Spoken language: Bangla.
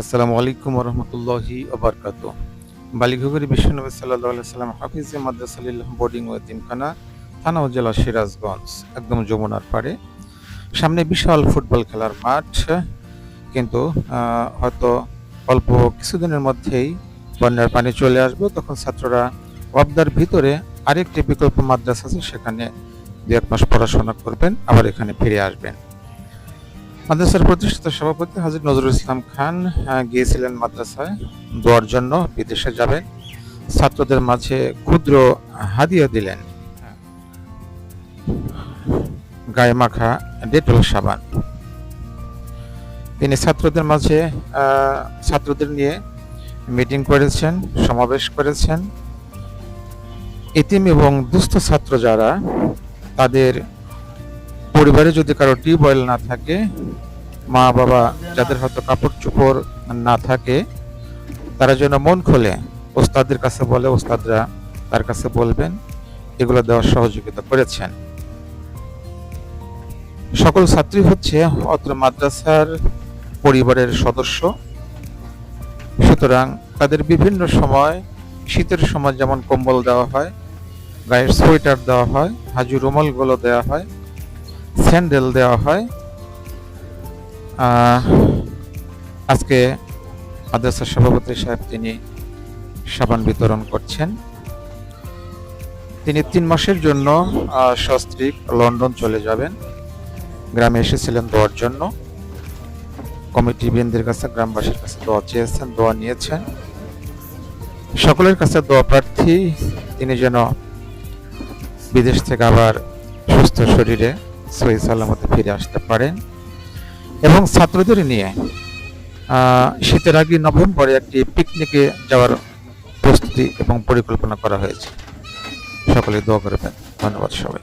আসসালামু আলাইকুম রহমতুল্লাহি ওবরকাত। বালিঘুগুরি বিশ্বনবী সাল্লাহ সাল্লাম হাফিজে মাদ্রাসালিল্লাহ বোর্ডিং ও তিনখানা, থানা ও জেলা সিরাজগঞ্জ, একদম যমুনার পাড়ে। সামনে বিশাল ফুটবল খেলার মাঠ, কিন্তু হয়তো অল্প কিছুদিনের মধ্যেই বন্যার পানি চলে আসবে। তখন ছাত্ররা ওয়াবদার ভিতরে আরেকটি বিকল্প মাদ্রাসা আছে, সেখানে দু এক মাস পড়াশোনা করবেন, আবার এখানে ফিরে আসবেন। মাদ্রাসার প্রতিষ্ঠাতা সভাপতি হাজির নজরুল ইসলাম খান গিয়েছিলেন মাদ্রাসায় দোয়ার জন্য বিদেশে যাবেন। ছাত্রদের মাঝে ক্ষুদ্র হাদিয়া দিলেন। গায়ে মাখা ডেটল সাবান। তিনি ছাত্রদের মাঝে ছাত্রদের নিয়ে মিটিং করেছেন, সমাবেশ করেছেন। এতিম এবং দুস্থ ছাত্র যারা, তাদের পরিবারে যদি কারও টিউবওয়েল না থাকে, মা বাবা যাদের হয়তো কাপড় চোপড় না থাকে, তারা যেন মন খোলে ওস্তাদের কাছে বলে, ওস্তাদরা তার কাছে বলবেন, এগুলো দেওয়ার সহযোগিতা করেছেন। সকল ছাত্রী হচ্ছে অত্র মাদ্রাসার পরিবারের সদস্য। সুতরাং তাদের বিভিন্ন সময় শীতের সময় যেমন কম্বল দেওয়া হয়, গায়ের সোয়েটার দেওয়া হয় হাজু রুমালগুলো দেওয়া হয় স্যান্ডেল দেওয়া হয়। আজকে মাদ্রাসার সভাপতি সাহেব তিনি সাবান বিতরণ করছেন। তিনি তিন মাসের জন্য সস্ত্রীক লন্ডন চলে যাবেন। গ্রামে এসেছিলেন দোয়ার জন্য। কমিটি বৃন্দের কাছে, গ্রামবাসীর কাছে দোয়া চেয়েছেন, দোয়া নিয়েছেন। সকলের কাছে দোয়া প্রার্থী, তিনি যেন বিদেশ থেকে আবার সুস্থ শরীরে সহি সালামতে ফিরে আসতে পারেন। এবং ছাত্রদের নিয়ে শীতের আগে নভেম্বরে একটি পিকনিকে যাওয়ার প্রস্তুতি এবং পরিকল্পনা করা হয়েছে। সকলে দোয়া করবেন। ধন্যবাদ সবাই